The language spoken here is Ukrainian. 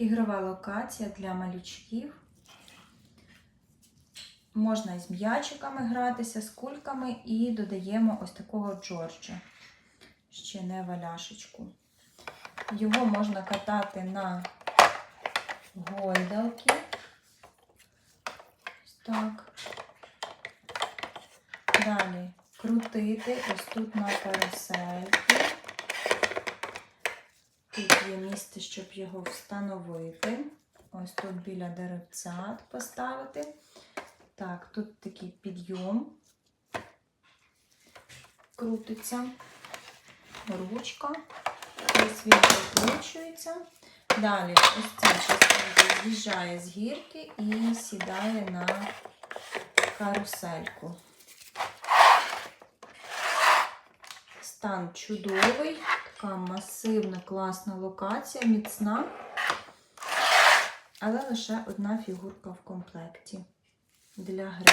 Ігрова локація для малючків. Можна із м'ячиками гратися, з кульками і додаємо ось такого Джорджа. Ще не валяшечку. Його можна катати на гойдалки. Так. Далі крутити ось тут на карусельки. Тут є місце, щоб його встановити. Ось тут біля деревця поставити. Так, тут такий підйом крутиться, ручка, ось він прикручується. Далі ось ця частинка з'їжджає з гірки і сідає на карусельку. Стан чудовий, така масивна, класна локація, міцна, але лише одна фігурка в комплекті для гри.